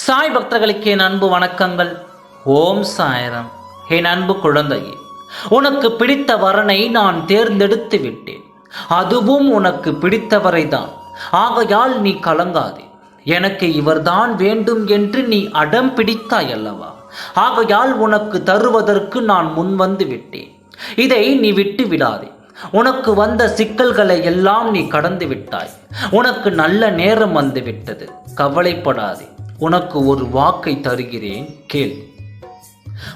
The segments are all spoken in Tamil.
சாய் பக்தர்களுக்கு என் அன்பு வணக்கங்கள். ஓம் சாயரம். என் அன்பு குழந்தையே உனக்கு பிடித்த வரனை நான் தேர்ந்தெடுத்து விட்டேன். அதுவும் உனக்கு பிடித்தவரை தான் ஆகையால் நீ கலங்காதே. எனக்கு இவர்தான் வேண்டும் என்று நீ அடம் பிடித்தாய் அல்லவா ஆகையால் உனக்கு தருவதற்கு நான் முன் வந்து விட்டேன். இதை நீ விட்டு விடாதே. உனக்கு வந்த சிக்கல்களை எல்லாம் நீ கடந்து விட்டாய். உனக்கு நல்ல நேரம் வந்து விட்டது. கவலைப்படாதே. உனக்கு ஒரு வாக்கை தருகிறேன் கேள்.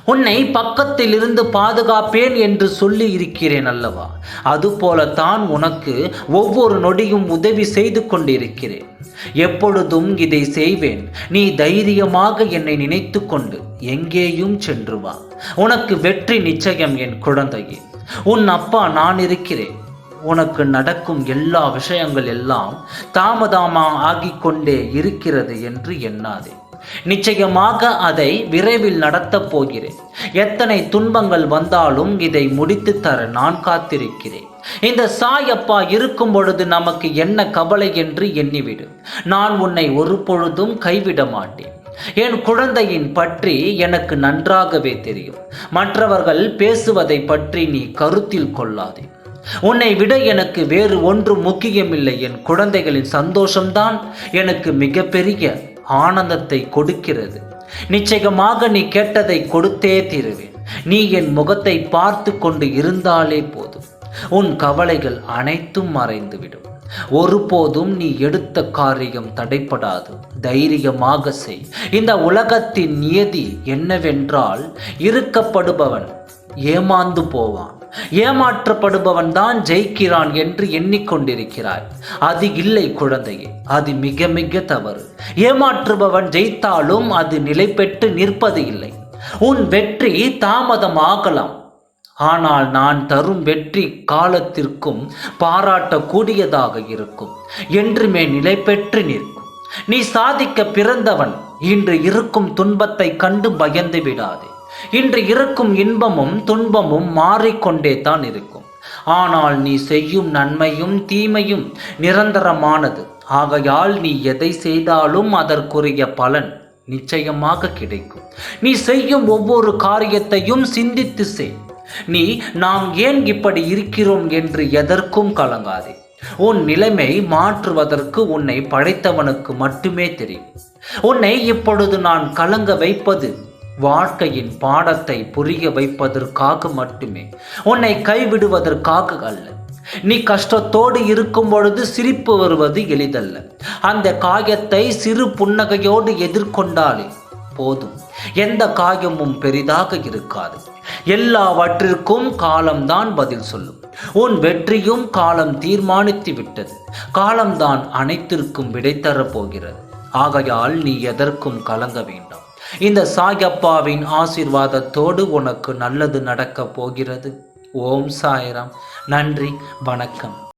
உன்னை பக்கத்தில் இருந்து பாதுகாப்பேன் என்று சொல்லி இருக்கிறேன் அல்லவா? அதுபோல தான் உனக்கு ஒவ்வொரு நொடியும் உதவி செய்து கொண்டிருக்கிறேன். எப்பொழுதும் இதை செய்வேன். நீ தைரியமாக என்னை நினைத்து கொண்டு எங்கேயும் சென்று வா. உனக்கு வெற்றி நிச்சயம் என் குழந்தையே. உன் அப்பா நான் இருக்கிறேன். உனக்கு நடக்கும் எல்லா விஷயங்கள் எல்லாம் தாமதமா ஆகிக் கொண்டே இருக்கிறது என்று எண்ணாதே. நிச்சயமாக அதை விரைவில் நடத்தப் போகிறேன். எத்தனை துன்பங்கள் வந்தாலும் இதை முடித்து தர நான் காத்திருக்கிறேன். இந்த சாயப்பா இருக்கும் பொழுது நமக்கு என்ன கவலை என்று எண்ணிவிடு. நான் உன்னை ஒரு பொழுதும் கைவிட மாட்டேன். என் குழந்தையின் பற்றி எனக்கு நன்றாகவே தெரியும். மற்றவர்கள் பேசுவதை பற்றி நீ கருத்தில் கொள்ளாதே. உன்னை விட எனக்கு வேறு ஒன்று முக்கியமில்லை. என் குழந்தைகளின் சந்தோஷம்தான் எனக்கு மிகப்பெரிய ஆனந்தத்தை கொடுக்கிறது. நிச்சயமாக நீ கேட்டதை கொடுத்தே தீருவேன். நீ என் முகத்தை பார்த்து கொண்டு இருந்தாலே போதும். உன் கவலைகள் அனைத்தும் மறைந்துவிடும். ஒருபோதும் நீ எடுத்த காரியம் தடைப்படாது தைரியமாக செய். இந்த உலகத்தின் நியதி என்னவென்றால் இருக்கப்படுபவன் ஏமாந்து போவான். ஏமாற்றப்படுபவன் தான் ஜெயிக்கிறான் என்று எண்ணிக்கொண்டிருக்கிறாய் அது இல்லை குழந்தையே அது மிக மிக தவறு. ஏமாற்றுபவன் ஜெயித்தாலும் அது நிலை பெற்று நிற்பது இல்லை. உன் வெற்றி தாமதமாகலாம். ஆனால் நான் தரும் வெற்றி காலத்திற்கும் பாராட்டக்கூடியதாக இருக்கும். என்றுமே நிலை பெற்று நிற்கும். நீ சாதிக்க பிறந்தவன் இன்று இருக்கும் துன்பத்தை கண்டு பயந்து விடாதே. இன்று இருக்கும் இன்பமும் துன்பமும் மாறிக்கொண்டே தான் இருக்கும். ஆனால் நீ செய்யும் நன்மையும் தீமையும் நிரந்தரமானது. ஆகையால் நீ எதை செய்தாலும் அதற்குரிய பலன் நிச்சயமாக கிடைக்கும். நீ செய்யும் ஒவ்வொரு காரியத்தையும் சிந்தித்து செய். நீ நாம் ஏன் இப்படி இருக்கிறோம் என்று எதற்கும் கலங்காதே. உன் நிலைமை மாற்றுவதற்கு உன்னை படைத்தவனுக்கு மட்டுமே தெரியும். உன்னை இப்பொழுது நான் கலங்க வைப்பது வாழ்க்கையின் பாடத்தை புரிய வைப்பதற்காக மட்டுமே. உன்னை கைவிடுவதற்காக அல்ல. நீ கஷ்டத்தோடு இருக்கும் பொழுது சிரிப்பு வருவது எளிதல்ல. அந்த காயத்தை சிறு புன்னகையோடு எதிர்கொண்டாலே போதும். எந்த காயமும் பெரிதாக இருக்காது. எல்லாவற்றிற்கும் காலம்தான் பதில் சொல்லும். உன் வெற்றியும் காலம் தீர்மானித்து விட்டது. காலம்தான் அனைத்திற்கும் விடை தரப் போகிறது ஆகையால் நீ எதற்கும் கலங்க வேண்டாம். இந்த சாயப்பாவின் ஆசிர்வாதத்தோடு உனக்கு நல்லது நடக்கப் போகிறது. ஓம் சாய்ராம். நன்றி. வணக்கம்.